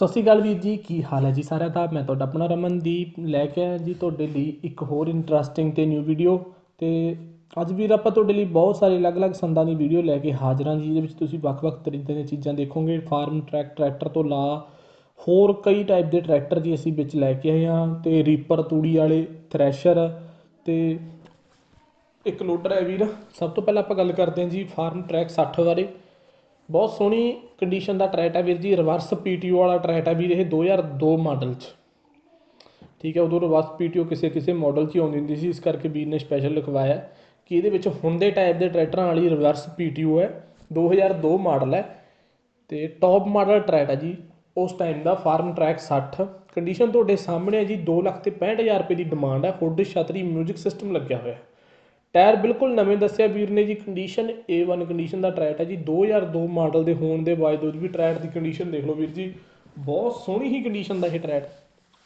ਸਤਿ ਸ਼੍ਰੀ ਅਕਾਲ ਵੀਰ ਜੀ, ਕੀ ਹਾਲ ਹੈ ਜੀ ਸਾਰਿਆਂ ਦਾ? ਮੈਂ ਤੁਹਾਡਾ ਆਪਣਾ ਰਮਨਦੀਪ ਲੈ ਕੇ ਆਇਆ ਜੀ ਤੁਹਾਡੇ ਲਈ ਇੱਕ ਹੋਰ ਇੰਟਰਸਟਿੰਗ ਤੇ ਨਿਊ ਵੀਡੀਓ ਤੇ ਅੱਜ ਵੀਰ ਆਪਾਂ ਤੁਹਾਡੇ ਲਈ ਬਹੁਤ ਸਾਰੇ ਅਲੱਗ-ਅਲੱਗ ਸੰਦਾਂ ਦੀ ਵੀਡੀਓ ਲੈ ਕੇ ਹਾਜ਼ਰ ਹਾਂ ਜੀ ਜਿਹਦੇ ਵਿੱਚ ਤੁਸੀਂ ਵੱਖ-ਵੱਖ ਤਰੀਕੇ ਦੀਆਂ ਚੀਜ਼ਾਂ ਦੇਖੋਗੇ ਫਾਰਮ ਟਰੈਕ ਟਰੈਕਟਰ ਤੋਂ ਲਾ, ਹੋਰ ਕਈ ਟਾਈਪ ਦੇ ਟਰੈਕਟਰ ਜੀ ਅਸੀਂ ਵਿੱਚ ਲੈ ਕੇ ਆਏ ਹਾਂ ਤੇ ਰੀਪਰ ਤੂੜੀ ਵਾਲੇ ਥ੍ਰੈਸ਼ਰ ਤੇ ਇੱਕ ਲੋਡਰ ਹੈ ਵੀਰ। ਸਭ ਤੋਂ ਪਹਿਲਾਂ ਆਪਾਂ ਗੱਲ ਕਰਦੇ ਹਾਂ ਜੀ ਫਾਰਮ ਟਰੈਕ 60 ਬਾਰੇ। ਬਹੁਤ ਸੋਹਣੀ ਕੰਡੀਸ਼ਨ ਦਾ ਟਰੈਟ ਹੈ ਵੀਰ ਜੀ ਰਿਵਰਸ ਪੀਟੀਓ ਵਾਲਾ ਟਰੈਟ ਹੈ ਵੀਰ, ਇਹ 2002 ਮਾਡਲ 'ਚ। ਠੀਕ ਹੈ, ਉਦੋਂ ਰਿਵਰਸ ਪੀਟੀਓ ਕਿਸੇ ਕਿਸੇ ਮਾਡਲ 'ਚ ਹੀ ਆਉਂਦੀ ਹੁੰਦੀ ਸੀ, ਇਸ ਕਰਕੇ ਵੀਰ ਨੇ ਸਪੈਸ਼ਲ ਲਿਖਵਾਇਆ ਕਿ ਇਹਦੇ ਵਿੱਚ ਹੁਣ ਦੇ ਟਾਈਪ ਦੇ ਟਰੈਕਟਰਾਂ ਵਾਲੀ ਰਿਵਰਸ ਪੀਟੀਓ ਹੈ 2002 ਮਾਡਲ ਹੈ ਤੇ ਟੌਪ ਮਾਡਲ ਟਰੈਟ ਹੈ ਜੀ, ਉਸ ਟਾਈਮ ਦਾ ਫਾਰਮ ਟਰੈਕ 60 ਕੰਡੀਸ਼ਨ ਤੁਹਾਡੇ ਸਾਹਮਣੇ ਹੈ ਜੀ 2 ਲੱਖ ਤੇ 65000 ਰੁਪਏ ਦੀ ਡਿਮਾਂਡ ਹੈ ਹੁੱਡ ਛਤਰੀ 뮤직 ਸਿਸਟਮ ਲੱਗਿਆ ਹੋਇਆ। ਹੈ ਟਾਇਰ ਬਿਲਕੁਲ ਨਵੇਂ ਦੱਸਿਆ ਵੀਰ ਨੇ ਜੀ ਕੰਡੀਸ਼ਨ A1 ਕੰਡੀਸ਼ਨ ਦਾ ਟਰੈਟ ਹੈ ਜੀ 2002 ਮਾਡਲ ਦੇ ਹੋਣ ਦੇ ਬਾਵਜੂਦ ਵੀ ਟਰੈਟ ਦੀ ਕੰਡੀਸ਼ਨ ਦੇਖ ਲਓ ਵੀਰ ਜੀ, ਬਹੁਤ ਸੋਹਣੀ ਹੀ ਕੰਡੀਸ਼ਨ ਦਾ ਇਹ ਟਰੈਟ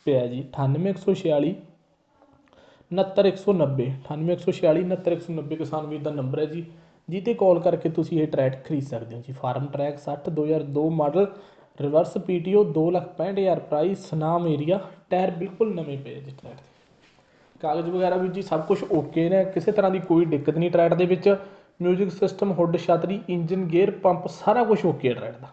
ਪਿਆ ਜੀ 98146 69190 98146 69190 ਕਿਸਾਨ ਵੀਰ ਦਾ ਨੰਬਰ ਹੈ ਜੀ ਜੀ ਤੇ ਕਾਲ ਕਰਕੇ ਤੁਸੀਂ ਇਹ ਟਰੈਕ ਖਰੀਦ ਸਕਦੇ ਹੋ ਜੀ। Farmtrac 60 2002 model reverse PTO 265000 price ਨਾਮ ਏਰੀਆ ਟਾਇਰ ਬਿਲਕੁਲ ਨਵੇਂ ਪਏ ਜੀ ਟਰੈਕ ਕਾਗਜ਼ ਵਗੈਰਾ ਵੀ ਜੀ ਸਭ ਕੁਝ ਓਕੇ ਨੇ, ਕਿਸੇ ਤਰ੍ਹਾਂ ਦੀ ਕੋਈ ਦਿੱਕਤ ਨਹੀਂ ਟਰੈਕ ਦੇ ਵਿੱਚ। ਮਿਊਜ਼ਿਕ ਸਿਸਟਮ ਹੁੱਡ ਛਤਰੀ ਇੰਜਨ ਗੇਅਰ ਪੰਪ ਸਾਰਾ ਕੁਝ ਓਕੇ ਹੈ ਟਰੈਕ ਦਾ।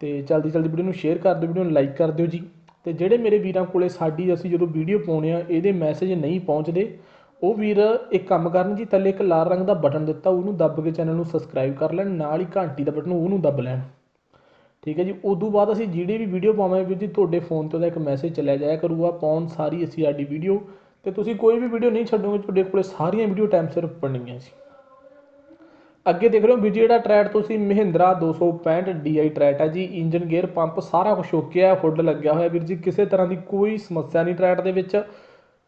ਤੇ ਜਲਦੀ ਜਲਦੀ ਵੀਡੀਓ ਨੂੰ ਸ਼ੇਅਰ ਕਰ ਦਿਓ, ਵੀਡੀਓ ਨੂੰ ਲਾਈਕ ਕਰ ਦਿਓ ਜੀ। ਤੇ ਜਿਹੜੇ ਮੇਰੇ ਵੀਰਾਂ ਕੋਲੇ ਸਾਡੀ ਅਸੀਂ ਜਦੋਂ ਵੀਡੀਓ ਪਾਉਣੇ ਆ, ਇਹਦੇ ਮੈਸੇਜ ਨਹੀਂ ਪਹੁੰਚਦੇ, ਉਹ ਵੀਰ ਇੱਕ ਕੰਮ ਕਰਨ ਜੀ, ਥੱਲੇ ਇੱਕ ਲਾਲ ਰੰਗ ਦਾ ਬਟਨ ਦਿੱਤਾ, ਉਹਨੂੰ ਦੱਬ ਕੇ ਚੈਨਲ ਨੂੰ ਸਬਸਕ੍ਰਾਈਬ ਕਰ ਲੈਣ, ਨਾਲ ਹੀ ਘੰਟੀ ਦਾ ਬਟਨ ਉਹਨੂੰ ਦੱਬ ਲੈਣ। ਠੀਕ ਹੈ ਜੀ, ਉਦੋਂ ਬਾਅਦ ਅਸੀਂ ਜਿਹੜੀ ਵੀ ਵੀਡੀਓ ਪਾਵਾਂਗੇ ਵੀਰ ਜੀ, ਤੁਹਾਡੇ ਫੋਨ ਤੇ ਉਹਦਾ ਇੱਕ ਮੈਸੇਜ ਚੱਲਿਆ ਜਾਇਆ ਕਰੂਗਾ, ਪਾਉਣ ਸਾਰੀ ਅਸੀਂ ਸਾਡੀ ਵੀਡੀਓ ਤੇ ਤੁਸੀਂ ਕੋਈ ਵੀ ਵੀਡੀਓ ਨਹੀਂ ਛੱਡੋਗੇ, ਤੁਹਾਡੇ ਕੋਲੇ ਸਾਰੀਆਂ ਵੀਡੀਓ ਟਾਈਮ ਸਿਰ ਬਣਨੀਆਂ ਸੀ। ਅੱਗੇ ਦੇਖ ਰਹੇ ਹੋ ਵੀ ਜਿਹੜਾ ਟਰੈਟ ਤੁਸੀਂ ਮਹਿੰਦਰਾ 265 DI ਟਰੈਟ ਹੈ ਜੀ ਇੰਜਨ ਗੇਅਰ ਪੰਪ ਸਾਰਾ ਕੁਝ ਓਕੇ ਹੈ ਹੁੱਡ ਲੱਗਿਆ ਹੋਇਆ ਵੀਰ ਜੀ, ਕਿਸੇ ਤਰ੍ਹਾਂ ਦੀ ਕੋਈ ਸਮੱਸਿਆ ਨਹੀਂ ਟਰੈਟ ਦੇ ਵਿੱਚ।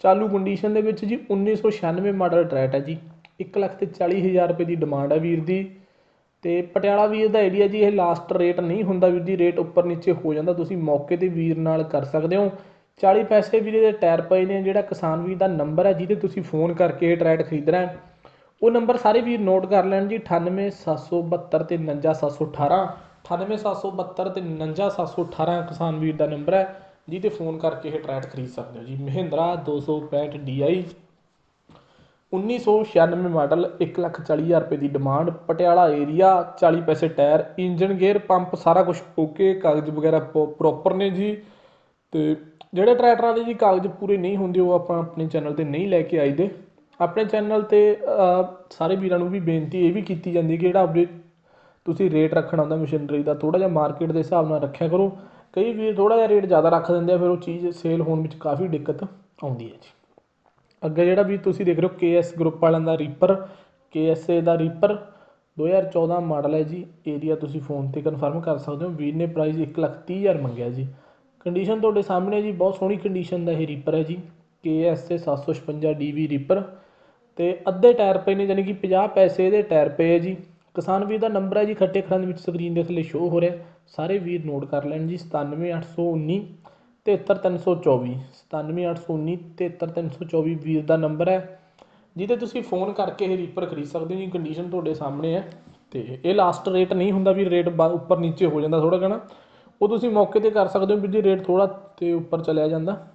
ਚਾਲੂ ਕੰਡੀਸ਼ਨ ਦੇ ਵਿੱਚ ਜੀ 1996 ਮਾਡਲ ਟਰੈਟ ਹੈ ਜੀ 1 ਲੱਖ ਤੇ 40 ਹਜ਼ਾਰ ਰੁਪਏ ਦੀ ਡਿਮਾਂਡ ਹੈ ਵੀਰ ਦੀ। ਤੇ ਪਟਿਆਲਾ ਵੀਰ ਦਾ ਏਰੀਆ ਜੀ, ਇਹ ਲਾਸਟ ਰੇਟ ਨਹੀਂ ਹੁੰਦਾ ਵੀਰ ਜੀ ਰੇਟ ਉੱਪਰ ਨੀਚੇ ਹੋ ਜਾਂਦਾ, ਤੁਸੀਂ ਮੌਕੇ ਤੇ ਵੀਰ ਨਾਲ ਕਰ ਸਕਦੇ ਹੋ। 40 ਪੈਸੇ ਵੀਰੇ ਦੇ ਟਾਇਰ ਪਏ ਨੇ, ਜਿਹੜਾ ਕਿਸਾਨ ਵੀਰ ਦਾ ਨੰਬਰ ਹੈ, ਜਿਹਦੇ ਤੁਸੀਂ ਫੋਨ ਕਰਕੇ ਇਹ ਟਰੈਟ ਖਰੀਦਣਾ ਹੈ, ਉਹ ਨੰਬਰ ਸਾਰੇ ਵੀਰ ਨੋਟ ਕਰ ਲੈਣ ਜੀ 98772 ਤੇ 59718 98772 ਤੇ 59718 ਕਿਸਾਨ ਵੀਰ ਦਾ ਨੰਬਰ ਹੈ, ਜਿਹਦੇ ਫੋਨ ਕਰਕੇ ਇਹ ਟਰੈਟ ਖਰੀਦ ਸਕਦੇ ਹੋ ਜੀ। ਮਹਿੰਦਰਾ 265 DI 1996 ਮਾਡਲ 140000 ਰੁਪਏ ਦੀ ਡਿਮਾਂਡ ਪਟਿਆਲਾ ਏਰੀਆ 40 ਪੈਸੇ ਟਾਇਰ ਇੰਜਨ ਗੇਅਰ ਪੰਪ ਸਾਰਾ ਕੁਝ ਓਕੇ ਕਾਗਜ਼ ਵਗੈਰਾ ਪ੍ਰੋਪਰ ਨੇ ਜੀ। ਤੇ ਜਿਹੜੇ ਟਰੈਕਟਰਾਂ ਦੇ ਜੀ ਕਾਗਜ਼ ਪੂਰੇ ਨਹੀਂ ਹੁੰਦੇ, ਉਹ ਆਪਾਂ ਆਪਣੇ ਚੈਨਲ ਤੇ ਨਹੀਂ ਲੈ ਕੇ ਆਈਦੇ। ਆਪਣੇ ਚੈਨਲ ਤੇ ਸਾਰੇ ਵੀਰਾਂ ਨੂੰ ਵੀ ਬੇਨਤੀ ਇਹ ਵੀ ਕੀਤੀ ਜਾਂਦੀ ਕਿ ਜਿਹੜਾ ਆਪਣੇ ਤੁਸੀਂ ਰੇਟ ਰੱਖਣਾ ਹੁੰਦਾ ਮਸ਼ੀਨਰੀ ਦਾ ਥੋੜਾ ਜਿਹਾ ਮਾਰਕੀਟ ਦੇ ਹਿਸਾਬ ਨਾਲ ਰੱਖਿਆ ਕਰੋ। ਕਈ ਵੀਰ ਥੋੜਾ ਜਿਹਾ ਰੇਟ ਜ਼ਿਆਦਾ ਰੱਖ ਦਿੰਦੇ ਆ, ਫਿਰ ਉਹ ਚੀਜ਼ ਸੇਲ ਹੋਣ ਵਿੱਚ ਕਾਫੀ ਦਿੱਕਤ ਆਉਂਦੀ ਹੈ ਜੀ। ਅੱਗੇ ਜਿਹੜਾ ਵੀ ਤੁਸੀਂ ਦੇਖ ਰਹੇ ਹੋ ਕੇਐਸ ਗਰੁੱਪ ਵਾਲਿਆਂ ਦਾ ਰੀਪਰ ਕੇਐਸਏ ਦਾ ਰੀਪਰ 2014 ਮਾਡਲ ਹੈ ਜੀ ਏਰੀਆ ਤੁਸੀਂ ਫੋਨ ਤੇ ਕਨਫਰਮ ਕਰ ਸਕਦੇ ਹੋ। ਵੀਰ ਨੇ ਪ੍ਰਾਈਸ 130000 ਮੰਗਿਆ ਜੀ। ਕੰਡੀਸ਼ਨ ਤੁਹਾਡੇ ਸਾਹਮਣੇ ਜੀ, ਬਹੁਤ ਸੋਹਣੀ ਕੰਡੀਸ਼ਨ ਦਾ ਇਹ ਰੀਪਰ ਹੈ ਜੀ KSA 756 DV ਰੀਪਰ ਤੇ ਅੱਧੇ ਟਾਇਰ ਪਏ ਨੇ ਯਾਨੀ ਕਿ 50 ਪੈਸੇ ਦੇ ਟਾਇਰ ਪਏ ਹੈ ਜੀ। ਕਿਸਾਨ ਵੀਰ ਦਾ ਨੰਬਰ ਹੈ ਜੀ, ਖੱਟੇ ਖਰਾਂ ਦੇ ਵਿੱਚ ਸਕਰੀਨ ਦੇ ਥੱਲੇ ਸ਼ੋ ਹੋ ਰਿਹਾ ਸਾਰੇ ਵੀਰ ਨੋਟ ਕਰ ਲੈਣ ਜੀ 97819 73324 97819 73324 ਵੀਰ ਦਾ ਨੰਬਰ ਹੈ। ਜਿਹਦੇ ਤੁਸੀਂ ਫੋਨ ਕਰਕੇ ਇਹ ਰੀਪਰ ਖਰੀਦ ਸਕਦੇ ਹੋ ਜੀ ਕੰਡੀਸ਼ਨ ਤੁਹਾਡੇ ਸਾਹਮਣੇ ਹੈ। ਤੇ ਇਹ ਲਾਸਟ ਰੇਟ ਨਹੀਂ ਹੁੰਦਾ ਵੀ ਰੇਟ ਉੱਪਰ ਨੀਚੇ ਹੋ ਜਾਂਦਾ ਥੋੜਾ ਘਣਾ। ਉਹ ਤੁਸੀਂ ਮੌਕੇ ਤੇ ਕਰ ਸਕਦੇ ਹੋ ਵੀ ਜੀ ਰੇਟ ਥੋੜਾ ਤੇ ਉੱਪਰ ਚਲਿਆ ਜਾਂਦਾ।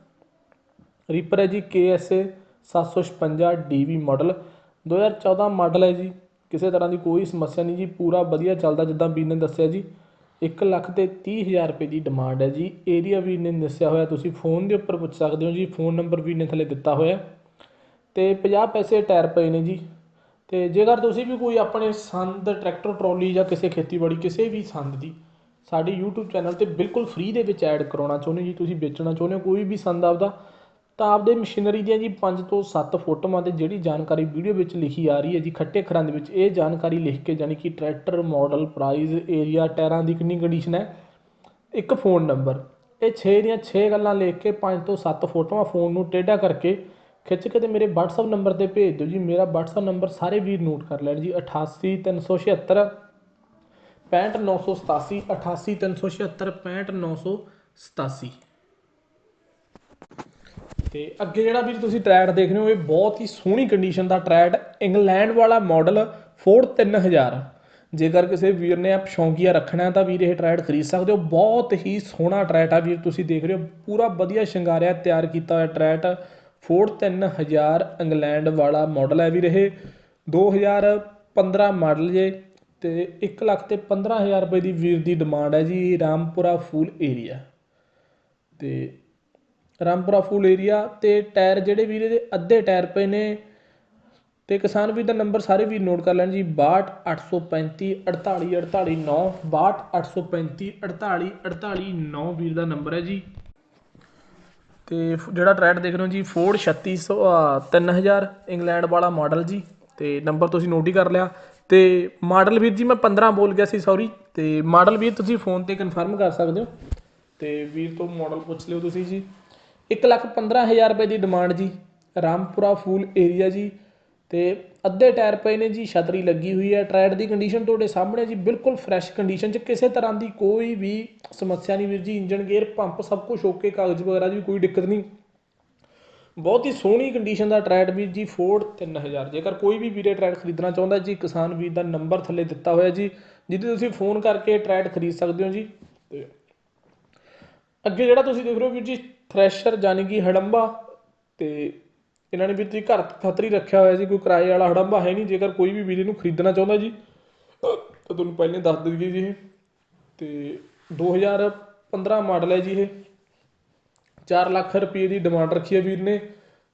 ਰੀਪਰ ਹੈ ਜੀ KSA 756 DV ਮਾਡਲ 2014 ਮਾਡਲ ਹੈ ਜੀ। ਕਿਸੇ ਤਰ੍ਹਾਂ ਦੀ ਕੋਈ ਸਮੱਸਿਆ ਨਹੀਂ ਜੀ। ਪੂਰਾ ਵਧੀਆ ਚੱਲਦਾ ਜਿੱਦਾਂ ਵੀਰ ਨੇ ਦੱਸਿਆ ਜੀ। 1 ਲੱਖ ਤੇ 30 ਹਜ਼ਾਰ ਰੁਪਏ ਦੀ ਡਿਮਾਂਡ ਹੈ ਜੀ। ਏਰੀਆ ਵੀਰ ਨੇ ਦੱਸਿਆ ਹੋਇਆ, ਤੁਸੀਂ ਫੋਨ ਦੇ ਉੱਪਰ ਪੁੱਛ ਸਕਦੇ ਹੋ ਜੀ। ਫੋਨ ਨੰਬਰ ਵੀਰ ਨੇ ਥੱਲੇ ਦਿੱਤਾ ਹੋਇਆ। ਤੇ 50 ਪੈਸੇ ਟਾਇਰ ਪਏ ਨੇ ਜੀ। ਤੇ ਜੇਕਰ ਤੁਸੀਂ ਵੀ ਕੋਈ ਆਪਣੇ ਸੰਦ ਟਰੈਕਟਰ ਟਰਾਲੀ ਜਾਂ ਕਿਸੇ ਖੇਤੀਬਾੜੀ, ਕਿਸੇ ਵੀ ਸੰਦ ਦੀ ਸਾਡੇ YouTube ਚੈਨਲ ਤੇ ਬਿਲਕੁਲ ਫ੍ਰੀ ਦੇ ਵਿੱਚ ਐਡ ਕਰਾਉਣਾ ਚਾਹੁੰਦੇ ਹੋ ਜੀ, ਤੁਸੀਂ ਵੇਚਣਾ ਚਾਹੁੰਦੇ ਹੋ, ਕੋਈ ਵੀ ਸੰਦ ਆਪਦਾ, ਤਾਂ ਆਪਦੇ ਮਸ਼ੀਨਰੀ ਦੀਆਂ ਜੀ 5 ਤੋਂ 7 ਫੋਟੋਆਂ ਤੇ ਜਿਹੜੀ ਜਾਣਕਾਰੀ ਵੀਡੀਓ ਵਿੱਚ ਲਿਖੀ ਆ ਰਹੀ ਹੈ ਜੀ, ਖੱਟੇ ਅੱਖਰਾਂ ਦੇ ਵਿੱਚ, ਇਹ ਜਾਣਕਾਰੀ ਲਿਖ ਕੇ ਜਾਨੀ ਕਿ ਟਰੈਕਟਰ ਮਾਡਲ ਪ੍ਰਾਈਸ ਏਰੀਆ ਟਾਇਰਾਂ ਦੀ ਕਿੰਨੀ ਕੰਡੀਸ਼ਨ ਹੈ, ਇੱਕ ਫੋਨ ਨੰਬਰ ਇਹ 6 ਦੀਆਂ 6 ਗੱਲਾਂ ਲਿਖ ਕੇ 5 ਤੋਂ 7 ਫੋਟੋਆਂ ਫੋਨ ਨੂੰ ਟੇਢਾ ਕਰਕੇ ਖਿੱਚ ਕੇ ਤੇ ਮੇਰੇ WhatsApp ਨੰਬਰ ਤੇ ਭੇਜ ਦਿਓ ਜੀ, ਮੇਰਾ WhatsApp ਨੰਬਰ ਸਾਰੇ ਵੀਰ ਨੋਟ ਕਰ ਲੈਣ ਜੀ 88376 65987 88376 65987 ਤੇ ਅੱਗੇ ਜਿਹੜਾ ਵੀ ਤੁਸੀਂ ਟਰੈਟ ਦੇਖ ਰਹੇ ਹੋ, ਇਹ ਬਹੁਤ ਹੀ ਸੋਹਣੀ ਕੰਡੀਸ਼ਨ ਦਾ ਟਰੈਟ ਇੰਗਲੈਂਡ ਵਾਲਾ ਮਾਡਲ ਫੋਰਡ 3000 ਜੇਕਰ ਕਿਸੇ ਵੀਰ ਨੇ ਆਪ ਸ਼ੌਂਕੀਆ ਰੱਖਣਾ ਤਾਂ ਵੀਰ ਇਹ ਟਰੈਟ ਖਰੀਦ ਸਕਦੇ ਹੋ। ਬਹੁਤ ਹੀ ਸੋਹਣਾ ਟਰੈਟ ਆ ਵੀਰ, ਤੁਸੀਂ ਦੇਖ ਰਹੇ ਹੋ, ਪੂਰਾ ਵਧੀਆ ਸ਼ਿੰਗਾਰਿਆ ਤਿਆਰ ਕੀਤਾ ਹੋਇਆ ਟਰੈਟ ਫੋਰਡ 3000 ਇੰਗਲੈਂਡ ਵਾਲਾ ਮਾਡਲ ਹੈ ਵੀਰ ਇਹ। 2015 ਮਾਡਲ ਜੇ ਅਤੇ ਇੱਕ ਲੱਖ ਤੇ 15000 ਰੁਪਏ ਦੀ ਵੀਰ ਦੀ ਡਿਮਾਂਡ ਹੈ ਜੀ ਰਾਮਪੁਰਾ ਫੂਲ ਏਰੀਆ। ਅਤੇ ਰਾਮਪੁਰਾ ਫੂਲ ਏਰੀਆ ਅਤੇ ਟਾਇਰ ਜਿਹੜੇ ਵੀਰ ਇਹਦੇ ਅੱਧੇ ਟਾਇਰ ਪਏ ਨੇ ਅਤੇ ਕਿਸਾਨ ਵੀਰ ਦਾ ਨੰਬਰ ਸਾਰੇ ਵੀਰ ਨੋਟ ਕਰ ਲੈਣ ਜੀ 62835 48 48 9 62835 48 48 9 ਵੀਰ ਦਾ ਨੰਬਰ ਹੈ ਜੀ। ਤੇ ਜਿਹੜਾ ਟਰੈਟ ਦੇਖ ਰਹੇ ਹੋ ਜੀ ਫੋਰਡ 3600 ਆ, 3000 ਇੰਗਲੈਂਡ ਵਾਲਾ ਮਾਡਲ ਜੀ। ਤੇ ਨੰਬਰ ਤੁਸੀਂ ਨੋਟ ਹੀ ਕਰ ਲਿਆ। ਅਤੇ ਮਾਡਲ ਵੀਰ ਜੀ, ਮੈਂ 15 ਬੋਲ ਗਿਆ ਸੀ ਸੋਰੀ ਅਤੇ ਮਾਡਲ ਵੀਰ, ਤੁਸੀਂ ਫੋਨ ਤੇ ਕਨਫਰਮ ਕਰ ਸਕਦੇ ਹੋ? ਅਤੇ ਵੀਰ ਤੋਂ ਮਾਡਲ ਪੁੱਛ ਲਿਓ ਤੁਸੀਂ ਜੀ। 115000 ਰੁਪਏ ਦੀ ਡਿਮਾਂਡ ਜੀ। ਰਾਮਪੁਰਾ ਫੂਲ ਏਰੀਆ ਜੀ। ਅਤੇ ਅੱਧੇ ਟਾਇਰ ਪਏ ਨੇ ਜੀ, ਛਤਰੀ ਲੱਗੀ ਹੋਈ ਹੈ। ਟਰੈਡ ਦੀ ਕੰਡੀਸ਼ਨ ਤੁਹਾਡੇ ਸਾਹਮਣੇ ਜੀ, ਬਿਲਕੁਲ ਫਰੈਸ਼ ਕੰਡੀਸ਼ਨ 'ਚ। ਕਿਸੇ ਤਰ੍ਹਾਂ ਦੀ ਕੋਈ ਵੀ ਸਮੱਸਿਆ ਨਹੀਂ ਵੀਰ ਜੀ। ਇੰਜਨ ਗੇਅਰ ਪੰਪ ਸਭ ਕੁਝ ਓਕੇ ਕਾਗਜ਼ ਵਗੈਰਾ ਦੀ ਵੀ ਕੋਈ ਦਿੱਕਤ ਨਹੀਂ। ਬਹੁਤ ਹੀ ਸੋਹਣੀ ਕੰਡੀਸ਼ਨ ਦਾ ਟਰੈਡ ਵੀਰ ਜੀ ਫੋਰਡ 3000 ਜੇਕਰ ਕੋਈ ਵੀ ਵੀਰੇ ਟਰੈਡ ਖਰੀਦਣਾ ਚਾਹੁੰਦਾ ਜੀ, ਕਿਸਾਨ ਵੀਰ ਦਾ ਨੰਬਰ ਥੱਲੇ ਦਿੱਤਾ ਹੋਇਆ ਜੀ, ਜਿਹਦੇ ਤੁਸੀਂ ਫੋਨ ਕਰਕੇ ਟਰੈਡ ਖਰੀਦ ਸਕਦੇ ਹੋ ਜੀ। ਤੇ ਅੱਗੇ ਜਿਹੜਾ ਤੁਸੀਂ ਦੇਖ ਰਹੇ ਹੋ ਵੀਰ ਜੀ ਥ੍ਰੈਸ਼ਰ ਯਾਨੀ ਕਿ ਹੜੰਬਾ, ਤੇ ਇਹਨਾਂ ਨੇ ਵੀ ਤੁਸੀਂ ਘਰ ਖਤਰੀ ਰੱਖਿਆ ਹੋਇਆ ਜੀ, ਕੋਈ ਕਿਰਾਏ ਵਾਲਾ ਹੜੰਬਾ ਹੈ ਨਹੀਂ, ਜੇਕਰ ਕੋਈ ਵੀ ਵੀਰ ਇਹਨੂੰ ਖਰੀਦਣਾ ਚਾਹੁੰਦਾ ਜੀ। ਤਾਂ ਤੁਹਾਨੂੰ ਪਹਿਲਾਂ ਦੱਸ ਦਿੱਤੀ ਜੀ ਇਹ। ਤੇ 2015 ਮਾਡਲ ਹੈ ਜੀ ਇਹ। 4 ਲੱਖ ਰੁਪਏ ਦੀ ਡਿਮਾਂਡ ਰੱਖੀ ਹੈ ਵੀਰ ਨੇ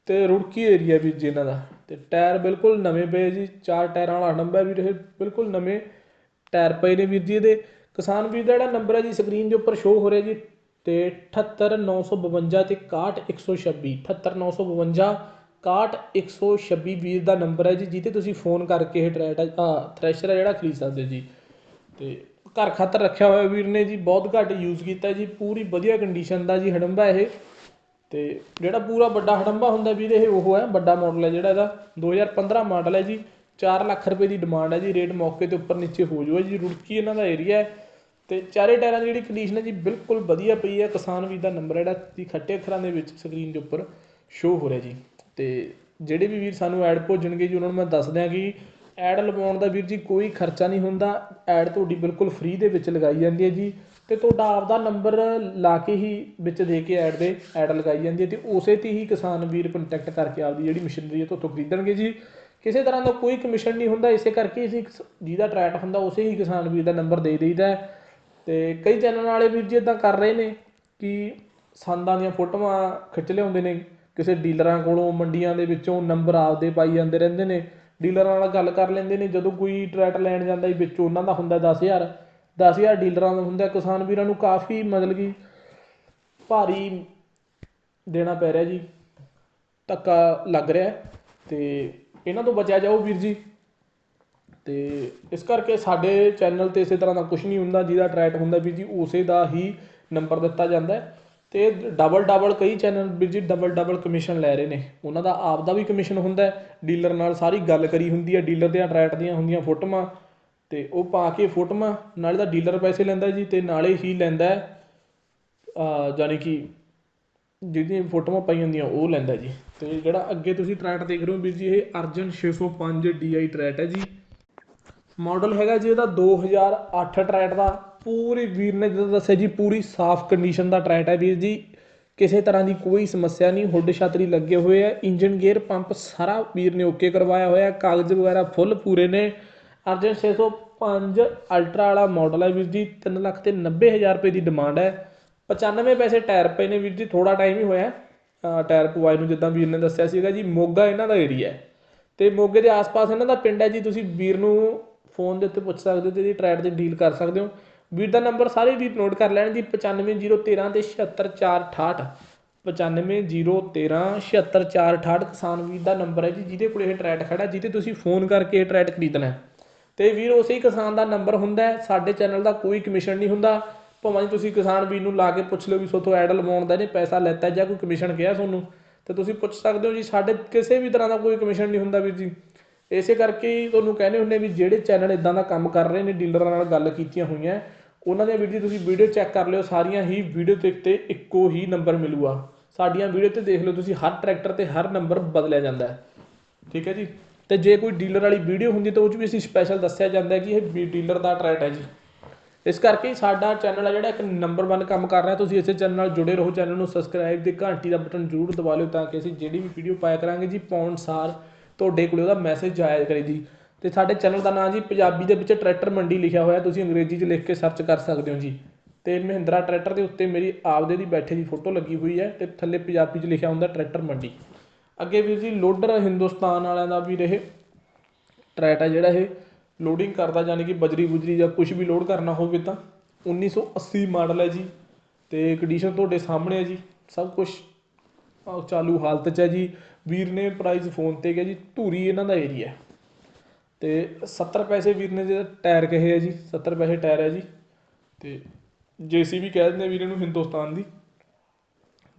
ਤੇ ਰੁੜਕੀ ਏਰੀਆ ਵੀਰ ਜੀ ਇਹਨਾਂ ਦਾ। ਤੇ ਟਾਇਰ ਬਿਲਕੁਲ ਨਵੇਂ ਪਏ ਜੀ, ਚਾਰ ਟਾਇਰਾਂ ਵਾਲਾ ਨੰਬਰ ਵੀਰ, ਇਹ ਬਿਲਕੁਲ ਨਵੇਂ ਟਾਇਰ ਪਏ ਨੇ ਵੀਰ ਜੀ ਇਹਦੇ। ਕਿਸਾਨ ਵੀਰ ਦਾ ਜਿਹੜਾ ਨੰਬਰ ਹੈ ਜੀ ਸਕਰੀਨ ਦੇ ਉੱਪਰ ਸ਼ੋ ਹੋ ਰਿਹਾ ਜੀ, ਤੇ 78952 ਤੇ 61126 78952 61126 ਵੀਰ ਦਾ ਨੰਬਰ ਹੈ ਜੀ ਜਿਹਤੇ ਤੁਸੀਂ ਫੋਨ ਕਰਕੇ ਇਹ ਟਰੈਟ ਥ੍ਰੈਸ਼ਰ ਹੈ ਜਿਹੜਾ ਖਰੀਦ ਸਕਦੇ ਜੀ। ਤੇ ਘਰ ਖਾਤਰ ਰੱਖਿਆ ਹੋਇਆ ਵੀਰ ਨੇ ਜੀ, ਬਹੁਤ ਘੱਟ ਯੂਜ਼ ਕੀਤਾ ਜੀ, ਪੂਰੀ ਵਧੀਆ ਕੰਡੀਸ਼ਨ ਦਾ ਜੀ ਹੜੰਬਾ ਇਹ। ਤੇ ਜਿਹੜਾ ਪੂਰਾ ਵੱਡਾ ਹੜੰਬਾ ਹੁੰਦਾ ਵੀਰ, ਇਹ ਉਹ ਹੈ, ਵੱਡਾ ਮਾਡਲ ਹੈ ਜਿਹੜਾ ਇਹਦਾ। 2015 ਮਾਡਲ ਹੈ ਜੀ 4 ਲੱਖ ਰੁਪਏ ਦੀ ਡਿਮਾਂਡ ਹੈ ਜੀ ਰੇਟ ਮੌਕੇ ਤੇ ਉੱਪਰ ਨੀਚੇ ਹੋ ਜਾਊਗਾ ਜੀ, ਰੁੜਕੀ ਇਹਨਾਂ ਦਾ ਏਰੀਆ ਹੈ। ਤੇ ਚਾਰੇ ਟਾਇਰਾਂ ਦੀ ਜਿਹੜੀ ਕੰਡੀਸ਼ਨ ਹੈ ਜੀ, ਬਿਲਕੁਲ ਵਧੀਆ ਪਈ ਹੈ, ਕਿਸਾਨ ਵੀਰ ਦਾ ਨੰਬਰ ਜਿਹੜਾ ਜੀ ਖੱਟੇ ਅੱਖਰਾਂ ਦੇ ਵਿੱਚ ਸਕਰੀਨ ਦੇ ਉੱਪਰ ਸ਼ੋ ਹੋ ਰਿਹਾ ਜੀ। ਤੇ ਜਿਹੜੇ ਵੀ ਵੀਰ ਸਾਨੂੰ ਐਡ ਭੋਜਣਗੇ ਜੀ, ਉਹਨਾਂ ਨੂੰ ਮੈਂ ਦੱਸ ਦਿਆਂ ਕਿ ਐਡ ਲਗਾਉਣ ਦਾ ਵੀਰ ਜੀ ਕੋਈ ਖਰਚਾ ਨਹੀਂ ਹੁੰਦਾ। ਐਡ ਤੁਹਾਡੀ ਬਿਲਕੁਲ ਫ੍ਰੀ ਦੇ ਵਿੱਚ ਲਗਾਈ ਜਾਂਦੀ ਹੈ ਜੀ। ਤੇ ਤੁਹਾਡਾ ਆਪਦਾ ਨੰਬਰ ਲਾ ਕੇ ਹੀ ਵਿੱਚ ਦੇ ਕੇ ਐਡ ਦੇ, ਐਡ ਲਗਾਈ ਜਾਂਦੀ ਹੈ। ਤੇ ਉਸੇ ਤੇ ਹੀ ਕਿਸਾਨ ਵੀਰ ਕੰਟੈਕਟ ਕਰਕੇ ਆਪਦੀ ਜਿਹੜੀ ਮਸ਼ੀਨਰੀ ਹੈ ਤੁਹਾਤੋਂ ਖਰੀਦਣਗੇ ਜੀ। ਕਿਸੇ ਤਰ੍ਹਾਂ ਦਾ ਕੋਈ ਕਮਿਸ਼ਨ ਨਹੀਂ ਹੁੰਦਾ। ਇਸੇ ਕਰਕੇ ਅਸੀਂ ਜਿਹਦਾ ਟਰੈਟ ਹੁੰਦਾ, ਉਸੇ ਹੀ ਕਿਸਾਨ ਵੀਰ ਦਾ ਨੰਬਰ ਦੇ ਦੇਈਦਾ ਹੈ। ਤੇ ਕਈ ਚੈਨਲ ਵਾਲੇ ਵੀਰ ਜੀ ਇਦਾਂ ਕਰ ਰਹੇ ਨੇ ਕਿ ਸੰਦਾਂ ਦੀਆਂ ਫੋਟੋਆਂ ਖਿੱਚ ਲਿਆਉਂਦੇ ਨੇ। ਕਿਸੇ ਡੀਲਰਾਂ ਕੋਲੋਂ, ਮੰਡੀਆਂ ਦੇ ਵਿੱਚੋਂ ਨੰਬਰ ਆਪਦੇ ਪਾਈ ਜਾਂਦੇ ਰਹਿੰਦੇ ਨੇ। ਡੀਲਰਾਂ ਨਾਲ ਗੱਲ ਕਰ ਲੈਂਦੇ ਨੇ। ਜਦੋਂ ਕੋਈ ਟਰੈਟ ਲੈਣ ਜਾਂਦਾ ਜੀ ਵਿੱਚ, ਉਹਨਾਂ ਦਾ ਹੁੰਦਾ 10000 10000 ਡੀਲਰਾਂ ਦਾ ਹੁੰਦਾ। ਕਿਸਾਨ ਵੀਰਾਂ ਨੂੰ ਕਾਫੀ ਮਤਲਬ ਕਿ ਭਾਰੀ ਦੇਣਾ ਪੈ ਰਿਹਾ ਜੀ। ਧੱਕਾ ਲੱਗ ਰਿਹਾ। ਹੈ ਤੇ ਇਹਨਾਂ ਤੋਂ ਬਚਿਆ ਜਾਓ ਵੀਰ ਜੀ। ਤੇ ਇਸ ਕਰਕੇ ਸਾਡੇ ਚੈਨਲ ਤੇ ਇਸੇ ਤਰ੍ਹਾਂ ਦਾ ਕੁਝ ਨਹੀਂ ਹੁੰਦਾ, ਜਿਹਦਾ ਟਰੈਟ ਹੁੰਦਾ ਵੀਰ ਜੀ, ਉਸੇ ਦਾ ਹੀ ਨੰਬਰ ਦਿੱਤਾ ਜਾਂਦਾ ਹੈ। ਤੇ ਡਬਲ ਡਬਲ ਕਈ ਚੈਨਲ ਵੀਰ ਜੀ ਡਬਲ ਡਬਲ ਕਮਿਸ਼ਨ ਲੈ ਰਹੇ ਨੇ। ਉਹਨਾਂ ਦਾ ਆਪ ਦਾ ਵੀ ਕਮਿਸ਼ਨ ਹੁੰਦਾ ਡੀਲਰ ਨਾਲ ਸਾਰੀ ਗੱਲ ਕਰੀ ਹੁੰਦੀ ਹੈ ਡੀਲਰ ਦੇ ਟਰੈਟ ਦੀਆਂ ਹੁੰਦੀਆਂ ਫੋਟੋਆਂ, ਤੇ ਉਹ ਪਾ ਕੇ ਫੋਟੋਆਂ, ਨਾਲੇ ਤਾਂ ਡੀਲਰ ਪੈਸੇ ਲੈਂਦਾ ਜੀ, ਤੇ ਨਾਲੇ ਹੀ ਲੈਂਦਾ ਹੈ ਜਾਣੀ ਕਿ ਜਿਹੜੀਆਂ ਫੋਟੋਆਂ ਪਾਈ ਹੁੰਦੀਆਂ ਉਹ ਲੈਂਦਾ ਜੀ। ਤੇ ਜਿਹੜਾ ਅੱਗੇ ਤੁਸੀਂ ਟਰੈਟ ਦੇਖ ਰਹੇ ਹੋ ਵੀਰ ਜੀ, ਇਹ ਅਰਜਨ 605 DI ਟਰੈਟ ਹੈ ਜੀ। ਮਾਡਲ ਹੈਗਾ ਜੀ ਇਹਦਾ 2008 ਟਰੈਟ ਦਾ। ਪੂਰੀ ਵੀਰ ਨੇ ਜਦੋਂ ਦੱਸਿਆ ਜੀ, ਪੂਰੀ ਸਾਫ਼ ਕੰਡੀਸ਼ਨ ਦਾ ਟਰੈਟ ਹੈ ਵੀਰ ਜੀ। ਕਿਸੇ ਤਰ੍ਹਾਂ ਦੀ ਕੋਈ ਸਮੱਸਿਆ ਨਹੀਂ, ਹੁੱਡ ਛਤਰੀ ਲੱਗੇ ਹੋਏ ਆ ਇੰਜਨ ਗੇਅਰ ਪੰਪ ਸਾਰਾ ਵੀਰ ਨੇ ਓਕੇ ਕਰਵਾਇਆ ਹੋਇਆ, ਕਾਗਜ਼ ਵਗੈਰਾ ਫੁੱਲ ਪੂਰੇ ਨੇ। ਅਰਜਨ 605 ਅਲਟਰਾ ਵਾਲਾ ਮਾਡਲ ਹੈ ਵੀਰ ਜੀ 3 ਲੱਖ ਤੇ 90 ਹਜ਼ਾਰ ਰੁਪਏ ਦੀ ਡਿਮਾਂਡ ਹੈ। 95 ਪੈਸੇ ਟਾਇਰ ਪਏ ਨੇ ਵੀਰ ਜੀ ਥੋੜਾ ਟਾਈਮ ਹੀ ਹੋਇਆ ਟਾਇਰ ਪਵਾਏ ਨੂੰ, ਜਿੱਦਾਂ ਵੀਰ ਨੇ ਦੱਸਿਆ ਸੀਗਾ ਜੀ, ਮੋਗਾ ਇਹਨਾਂ ਦਾ ਏਰੀਆ ਹੈ। ਤੇ ਮੋਗੇ ਦੇ ਆਸ-ਪਾਸ ਇਹਨਾਂ ਦਾ ਪਿੰਡ ਹੈ ਜੀ, ਤੁਸੀਂ ਵੀਰ ਨੂੰ ਫੋਨ ਦੇ ਉੱਤੇ ਪੁੱਛ ਸਕਦੇ ਹੋ ਤੇ ਇਹਦੀ ਟਰੈਡ ਦੀ ਡੀਲ ਕਰ ਸਕਦੇ ਹੋ। ਵੀਰ ਦਾ ਨੰਬਰ ਸਾਰੇ ਵੀਰ ਨੋਟ ਕਰ ਲੈਣ ਜੀ 95013 ਤੇ 76468 95013 76468 ਕਿਸਾਨ ਵੀਰ ਦਾ ਨੰਬਰ ਹੈ ਜੀ, ਜਿਹਦੇ ਕੋਲ ਇਹ ਟਰੈਟ ਖੜਾ, ਜਿਹਦੇ ਤੁਸੀਂ ਫੋਨ ਕਰਕੇ ਇਹ ਟਰੈਟ ਖਰੀਦਣਾ ਹੈ। ਤੇ ਵੀਰ, ਉਸੇ ਕਿਸਾਨ ਦਾ ਨੰਬਰ ਹੁੰਦਾ ਸਾਡੇ ਚੈਨਲ ਦਾ ਕੋਈ ਕਮਿਸ਼ਨ ਨਹੀਂ ਹੁੰਦਾ। ਭਾਵੇਂ ਤੁਸੀਂ ਕਿਸਾਨ ਵੀਰ ਨੂੰ ਲਾ ਕੇ ਪੁੱਛ ਲਿਓ ਵੀ ਸੋਥੋਂ ਐਡ ਲਵਾਉਣ ਦਾ ਇਹਨੇ ਪੈਸਾ ਲੈਤਾ ਜਾਂ ਕੋਈ ਕਮਿਸ਼ਨ ਕਿਹਾ ਤੁਹਾਨੂੰ, ਤੇ ਤੁਸੀਂ ਪੁੱਛ ਸਕਦੇ ਹੋ ਜੀ, ਸਾਡੇ ਕਿਸੇ ਵੀ ਤਰ੍ਹਾਂ ਦਾ ਕੋਈ ਕਮਿਸ਼ਨ ਨਹੀਂ ਹੁੰਦਾ ਵੀਰ ਜੀ। ਇਸੇ ਕਰਕੇ ਹੀ ਤੁਹਾਨੂੰ ਕਹਿੰਦੇ ਹੁੰਦੇ ਵੀ ਜਿਹੜੇ ਚੈਨਲ ਇਦਾਂ ਦਾ ਕੰਮ ਕਰ ਰਹੇ ਨੇ ਡੀਲਰਾਂ ਨਾਲ ਗੱਲ ਕੀਤੀਆਂ ਹੋਈਆਂ, ਉਹਨਾਂ ਦੀਆਂ ਵੀਰ ਜੀ ਤੁਸੀਂ ਵੀਡੀਓ ਚੈੱਕ ਕਰ ਲਿਓ, ਸਾਰੀਆਂ ਹੀ ਵੀਡੀਓ ਤੇ ਉੱਤੇ ਇੱਕੋ ਹੀ ਨੰਬਰ ਮਿਲੂਗਾ। ਸਾਡੀਆਂ ਵੀਡੀਓ ਤੇ ਦੇਖ ਲਿਓ ਤੁਸੀਂ, ਹਰ ਟਰੈਕਟਰ ਤੇ ਹਰ ਨੰਬਰ ਬਦਲਿਆ ਜਾਂਦਾ ਹੈ। ਠੀਕ ਹੈ ਜੀ? ਤੇ ਜੇ ਕੋਈ ਡੀਲਰ ਵਾਲੀ ਵੀਡੀਓ ਹੁੰਦੀ ਤਾਂ ਉਹ 'ਚ ਵੀ ਅਸੀਂ ਸਪੈਸ਼ਲ ਦੱਸਿਆ ਜਾਂਦਾ ਕਿ ਇਹ ਡੀਲਰ ਦਾ ਟਰੈਟ ਹੈ ਜੀ। ਇਸ ਕਰਕੇ ਸਾਡਾ ਚੈਨਲ ਆ ਜਿਹੜਾ ਇੱਕ ਨੰਬਰ 1 ਕੰਮ ਕਰ ਰਿਹਾ। ਤੁਸੀਂ ਇਸੇ ਚੈਨਲ ਨਾਲ ਜੁੜੇ ਰਹੋ ਚੈਨਲ ਨੂੰ ਸਬਸਕ੍ਰਾਈਬ ਤੇ ਘੰਟੀ ਦਾ ਬਟਨ ਜ਼ਰੂਰ ਦਬਾ ਲਿਓ ਤਾਂ ਕਿ ਅਸੀਂ ਜਿਹੜੀ ਵੀ ਵੀਡੀਓ ਪਾਇਆ ਕਰਾਂਗੇ ਜੀ ਪਾਉਣ ਸਾਰ ਤੁਹਾਡੇ ਕੋਲੇ ਉਹਦਾ ਮੈਸੇਜ ਜਾਇਆ ਕਰੇ ਜੀ। ਅਤੇ ਸਾਡੇ ਚੈਨਲ ਦਾ ਨਾਂ ਜੀ, ਪੰਜਾਬੀ ਦੇ ਵਿੱਚ ਟਰੈਕਟਰ ਮੰਡੀ ਲਿਖਿਆ ਹੋਇਆ, ਤੁਸੀਂ ਅੰਗਰੇਜ਼ੀ 'ਚ ਲਿਖ ਕੇ ਸਰਚ ਕਰ ਸਕਦੇ ਹੋ ਜੀ। ਅਤੇ ਮਹਿੰਦਰਾ ਟਰੈਕਟਰ ਦੇ ਉੱਤੇ ਮੇਰੀ ਆਪਦੇ ਦੀ ਬੈਠੇ ਦੀ ਫੋਟੋ ਲੱਗੀ ਹੋਈ ਹੈ ਅਤੇ ਥੱਲੇ ਪੰਜਾਬੀ 'ਚ ਲਿਖਿਆ ਹੁੰਦਾ ਟਰੈਕਟਰ ਮੰਡੀ। ਅੱਗੇ ਵੀਰ ਜੀ, ਲੋਡਰ ਹਿੰਦੁਸਤਾਨ ਵਾਲਿਆਂ ਦਾ ਵੀ ਰਹੇ ਟਰੈਟ ਹੈ ਜਿਹੜਾ ਇਹ ਲੋਡਿੰਗ ਕਰਦਾ ਯਾਨੀ ਕਿ ਬਜਰੀ ਬੁਜਰੀ ਜਾਂ ਕੁਝ ਵੀ ਲੋਡ ਕਰਨਾ ਹੋਵੇ ਤਾਂ 1980 ਮਾਡਲ ਹੈ ਜੀ। ਤੇ ਕੰਡੀਸ਼ਨ ਤੁਹਾਡੇ ਸਾਹਮਣੇ ਹੈ ਜੀ। ਸਭ ਕੁਝ ਚਾਲੂ ਹਾਲਤ 'ਚ ਹੈ ਜੀ। ਵੀਰ ਨੇ ਪ੍ਰਾਈਸ ਫੋਨ ਤੇ ਕਿਹਾ ਜੀ, ਧੂਰੀ ਇਹਨਾਂ ਦਾ ਏਰੀਆ ਤੇ 70 ਪੈਸੇ ਵੀਰ ਨੇ ਜਿਹੜਾ ਟਾਇਰ ਕਹੇ ਹੈ ਜੀ 70 ਪੈਸੇ ਟਾਇਰ ਹੈ ਜੀ। ਤੇ ਜੀਸੀਬੀ ਕਹਿ ਦਿੰਦੇ ਵੀਰ ਨੂੰ ਹਿੰਦੁਸਤਾਨ ਦੀ।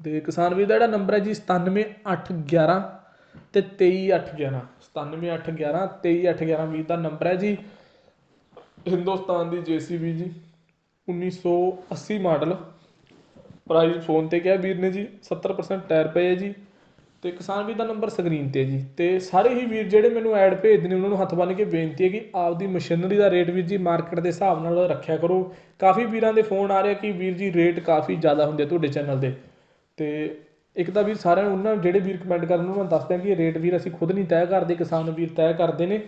ਤੇ ਕਿਸਾਨ ਵੀਰ ਦਾ ਜਿਹੜਾ ਨੰਬਰ ਹੈ ਜੀ 97811 ਤੇ 23811 97811 23811 ਵੀਰ ਦਾ ਨੰਬਰ ਹੈ ਜੀ। ਹਿੰਦੁਸਤਾਨ ਦੀ ਜੀਸੀਬੀ ਜੀ 1980 ਮਾਡਲ ਪ੍ਰਾਈਜ਼ ਫੋਨ ਤੇ ਕਿਹਾ ਵੀਰ ਨੇ ਜੀ 70% ਟਾਇਰ ਪਏ ਹੈ ਜੀ ਤੇ ਕਿਸਾਨ ਵੀਰ ਦਾ ਨੰਬਰ ਸਕਰੀਨ ਤੇ ਹੈ ਜੀ। ਤੇ ਸਾਰੇ ਹੀ ਵੀਰ ਜਿਹੜੇ ਮੈਨੂੰ ਐਡ ਭੇਜਦੇ ਨੇ, ਉਹਨਾਂ ਨੂੰ ਹੱਥ ਬੰਨ੍ਹ ਕੇ ਬੇਨਤੀ ਹੈ ਕਿ ਆਪਦੀ ਮਸ਼ੀਨਰੀ ਦਾ ਰੇਟ ਵੀਰ ਜੀ ਮਾਰਕੀਟ ਦੇ ਹਿਸਾਬ ਨਾਲ ਰੱਖਿਆ ਕਰੋ। ਕਾਫੀ ਵੀਰਾਂ ਦੇ ਫੋਨ ਆ ਰਹੇ ਕਿ ਵੀਰ ਜੀ ਰੇਟ ਕਾਫੀ ਜ਼ਿਆਦਾ ਹੁੰਦੇ ਆ ਤੁਹਾਡੇ ਚੈਨਲ ਦੇ। ਤੇ ਇੱਕ ਤਾਂ ਵੀਰ ਸਾਰਿਆਂ ਨੂੰ, ਉਹਨਾਂ ਜਿਹੜੇ ਵੀਰ ਕਮੈਂਟ ਕਰਨ ਨੂੰ ਮੈਂ ਦੱਸਦਾ ਕਿ ਰੇਟ ਵੀਰ ਅਸੀਂ ਖੁਦ ਨਹੀਂ ਤੈਅ ਕਰਦੇ, ਕਿਸਾਨ ਵੀਰ ਤੈਅ ਕਰਦੇ ਨੇ।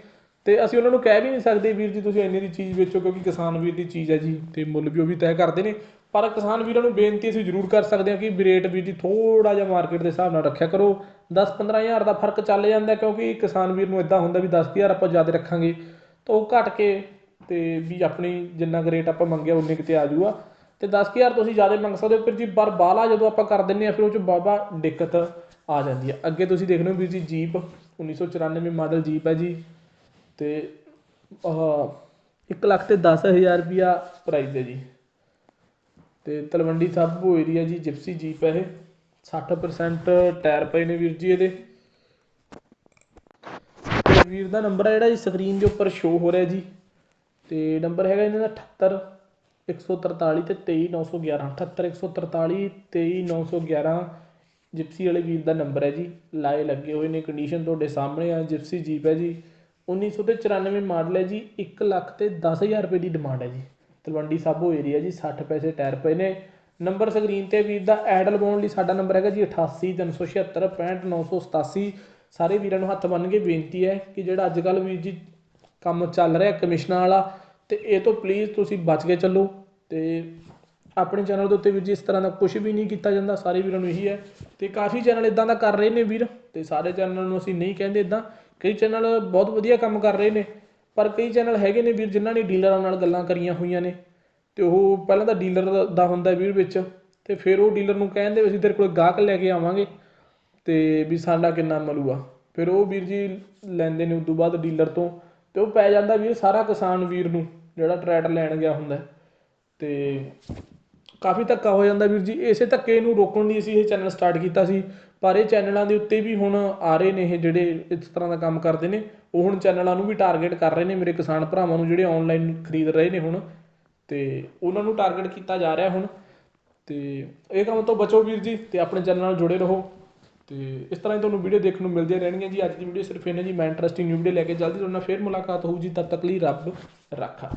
ਤੇ ਅਸੀਂ ਉਹਨਾਂ ਨੂੰ ਕਹਿ ਵੀ ਨਹੀਂ ਸਕਦੇ ਵੀਰ ਜੀ ਤੁਸੀਂ ਇੰਨੇ ਦੀ ਚੀਜ਼ ਵੇਚੋ ਕਿਉਂਕਿ ਕਿਸਾਨ ਵੀਰ ਦੀ ਚੀਜ਼ ਹੈ ਜੀ ਤੇ ਮੁੱਲ ਵੀ ਉਹ ਵੀ ਤੈਅ ਕਰਦੇ ਨੇ। ਪਰ ਕਿਸਾਨ ਵੀਰਾਂ ਨੂੰ ਬੇਨਤੀ ਅਸੀਂ ਜ਼ਰੂਰ ਕਰ ਸਕਦੇ ਹਾਂ ਕਿ ਵੀ ਰੇਟ ਵੀਰ ਜੀ ਥੋੜਾ ਜਿਹਾ ਮਾਰਕੀਟ ਦੇ ਹਿਸਾਬ ਨਾਲ ਰੱਖਿਆ ਕਰੋ। 10-15 ਹਜ਼ਾਰ ਦਾ ਫ਼ਰਕ ਚੱਲ ਜਾਂਦਾ ਕਿਉਂਕਿ ਕਿਸਾਨ ਵੀਰ ਨੂੰ ਇਦਾਂ ਹੁੰਦਾ ਵੀ 10000 ਆਪਾਂ ਜ਼ਿਆਦਾ ਰੱਖਾਂਗੇ। ਤਾਂ ਉਹ ਘਟ ਕੇ ਤੇ ਵੀ ਆਪਣੀ ਜਿੰਨਾ ਕੁ ਰੇਟ ਆਪਾਂ ਮੰਗਿਆ ਉਨੇ ਕਿਤੇ ਆ ਜਾਊਗਾ। ਤੇ 10000 ਤੁਸੀਂ ਜ਼ਿਆਦਾ ਮੰਗ ਸਕਦੇ ਹੋ, ਫਿਰ ਜੀ ਪਰ ਬਾਲਾ ਜਦੋਂ ਆਪਾਂ ਕਰ ਦਿੰਨੇ ਆ ਫਿਰ ਉਹ ਚ ਬਾਬਾ ਦਿੱਕਤ ਆ ਜਾਂਦੀ ਹੈ। ਅੱਗੇ ਤੁਸੀਂ ਦੇਖ ਲਓ ਵੀਰ ਜੀ ਜੀਪ 1994 ਮਾਡਲ ਜੀਪ ਹੈ ਜੀ। ਤੇ ਆਹ 1 ਲੱਖ ਤੇ 10000 ਰੁਪਿਆ ਪ੍ਰਾਈਸ ਹੈ ਜੀ। ਅਤੇ ਤਲਵੰਡੀ ਸਾਬੋ ਹੈ ਜੀ ਜਿਪਸੀ ਜੀਪ ਹੈ ਇਹ। 60% ਟਾਇਰ ਪਏ ਨੇ ਵੀਰ ਜੀ ਇਹਦੇ। ਤੇ ਵੀਰ ਦਾ ਨੰਬਰ ਹੈ ਜਿਹੜਾ ਜੀ ਸਕਰੀਨ ਦੇ ਉੱਪਰ ਸ਼ੋ ਹੋ ਰਿਹਾ ਜੀ। ਅਤੇ ਨੰਬਰ ਹੈਗਾ ਇਹਨਾਂ ਦਾ ਅਠੱਤਰ, ਇੱਕ ਸੌ ਤਰਤਾਲੀ ਅਤੇ ਤੇਈ ਨੌ ਸੌ ਗਿਆਰ੍ਹਾਂ ਅਠੱਤਰ, ਇੱਕ ਸੌ ਤਰਤਾਲੀ, ਤੇਈ ਨੌ ਸੌ ਗਿਆਰ੍ਹਾਂ ਜਿਪਸੀ ਵਾਲੇ ਵੀਰ ਦਾ ਨੰਬਰ ਹੈ ਜੀ। ਲਾਏ ਲੱਗੇ ਹੋਏ ਨੇ ਕੰਡੀਸ਼ਨ ਤੁਹਾਡੇ ਸਾਹਮਣੇ ਆ। ਜਿਪਸੀ ਜੀਪ ਹੈ ਜੀ। 1994 ਮਾਡਲ ਹੈ ਜੀ 1 ਲੱਖ ਤੇ 10000 ਰੁਪਏ ਦੀ ਡਿਮਾਂਡ ਹੈ ਜੀ। ਤਲਵੰਡੀ ਸਾਬੋ ਏਰੀਆ ਜੀ 60 ਪੈਸੇ ਟਾਇਰ ਪਏ ਨੇ। ਨੰਬਰ ਸਕਰੀਨ ਤੇ ਵੀਰ ਦਾ ਐਡ ਲਵਾਉਣ ਲਈ ਸਾਡਾ ਨੰਬਰ ਹੈਗਾ ਜੀ 88 376 65987 ਸਾਰੇ ਵੀਰਾਂ ਨੂੰ ਹੱਥ ਬੰਨ੍ਹ ਕੇ ਬੇਨਤੀ ਹੈ ਕਿ ਜਿਹੜਾ ਅੱਜ ਕੱਲ੍ਹ ਵੀਰ ਜੀ ਕੰਮ ਚੱਲ ਰਿਹਾ ਕਮਿਸ਼ਨਾਂ ਵਾਲਾ, ਤੇ ਇਹ ਤੋਂ ਪਲੀਜ਼ ਤੁਸੀਂ ਬਚ ਕੇ ਚੱਲੋ। ਤੇ ਆਪਣੇ ਚੈਨਲ ਦੇ ਉੱਤੇ ਵੀਰ ਜੀ ਇਸ ਤਰ੍ਹਾਂ ਦਾ ਕੁਝ ਵੀ ਨਹੀਂ ਕੀਤਾ ਜਾਂਦਾ, ਸਾਰੇ ਵੀਰਾਂ ਨੂੰ ਇਹੀ ਹੈ। ਤੇ ਕਾਫੀ ਚੈਨਲ ਇਦਾਂ ਦਾ ਕਰ ਰਹੇ ਨੇ ਵੀਰ, ਤੇ ਸਾਰੇ ਚੈਨਲ ਨੂੰ ਅਸੀਂ ਨਹੀਂ ਕਹਿੰਦੇ ਇਦਾਂ ਕਈ ਚੈਨਲ ਬਹੁਤ ਵਧੀਆ ਕੰਮ ਕਰ ਰਹੇ ਨੇ, ਪਰ ਕਈ ਚੈਨਲ ਹੈਗੇ ਨੇ ਵੀਰ ਜਿਨ੍ਹਾਂ ਨੇ ਡੀਲਰਾਂ ਨਾਲ ਗੱਲਾਂ ਕਰੀਆਂ ਹੋਈਆਂ ਨੇ, ਤੇ ਉਹ ਪਹਿਲਾਂ ਤਾਂ ਡੀਲਰ ਦਾ ਹੁੰਦਾ ਵੀਰ ਵਿੱਚ, ਤੇ ਫਿਰ ਉਹ ਡੀਲਰ ਨੂੰ ਕਹਿੰਦੇ ਵੀ ਅਸੀਂ ਤੇਰੇ ਕੋਲ ਗਾਹਕ ਲੈ ਕੇ ਆਵਾਂਗੇ, ਤੇ ਵੀ ਸਾਡਾ ਕਿੰਨਾ ਮਿਲੂਗਾ ਫਿਰ ਉਹ ਵੀਰ ਜੀ ਲੈਂਦੇ ਨੇ ਉਸ ਤੋਂ ਬਾਅਦ ਡੀਲਰ ਤੋਂ, ਤੇ ਉਹ ਪੈ ਜਾਂਦਾ ਵੀਰ ਸਾਰਾ ਕਿਸਾਨ ਵੀਰ ਨੂੰ, ਜਿਹੜਾ ਟਰੈਕਟਰ ਲੈਣ ਗਿਆ ਹੁੰਦਾ ਹੈ। ਤੇ ਕਾਫੀ ਧੱਕਾ ਹੋ ਜਾਂਦਾ ਵੀਰ ਜੀ। ਇਸੇ ਧੱਕੇ ਨੂੰ ਰੋਕਣ ਲਈ ਅਸੀਂ ਇਹ ਚੈਨਲ ਸਟਾਰਟ ਕੀਤਾ ਸੀ। ਪਰ ਇਹ ਚੈਨਲਾਂ ਦੇ ਉੱਤੇ ਵੀ ਹੁਣ ਆ ਰਹੇ ਨੇ ਇਹ ਜਿਹੜੇ ਇਸ ਤਰ੍ਹਾਂ ਦਾ ਕੰਮ ਕਰਦੇ ਨੇ, ਉਹ ਹੁਣ ਚੈਨਲਾਂ ਨੂੰ ਵੀ ਟਾਰਗੇਟ ਕਰ ਰਹੇ ਨੇ ਮੇਰੇ ਕਿਸਾਨ ਭਰਾਵਾਂ ਨੂੰ ਜਿਹੜੇ ਆਨਲਾਈਨ ਖਰੀਦ ਰਹੇ ਨੇ ਹੁਣ। ਤੇ ਉਹਨਾਂ ਨੂੰ ਟਾਰਗੇਟ ਕੀਤਾ ਜਾ ਰਿਹਾ ਹੁਣ। ਤੇ ਇਹ ਕੰਮ ਤੋਂ ਬਚੋ ਵੀਰ ਜੀ ਤੇ ਆਪਣੇ ਚੈਨਲ ਨਾਲ ਜੁੜੇ ਰਹੋ। ਤੇ ਇਸ ਤਰ੍ਹਾਂ ਹੀ ਤੁਹਾਨੂੰ ਵੀਡੀਓ ਦੇਖਣ ਨੂੰ ਮਿਲਦੀਆਂ ਰਹਿਣਗੀਆਂ ਜੀ। ਅੱਜ ਦੀ ਵੀਡੀਓ ਸਿਰਫ ਇਹਨਾਂ ਜੀ। ਮੈਂ ਇੰਟਰਸਟਿੰਗ ਵੀਡੀਓ ਲੈ ਕੇ ਜਲਦੀ ਤੁਹਾਡੇ ਨਾਲ ਫੇਰ ਮੁਲਾਕਾਤ ਹੋਊ ਜੀ। ਤਦ ਤੱਕ ਲਈ ਰੱਬ ਰੱਖਾ।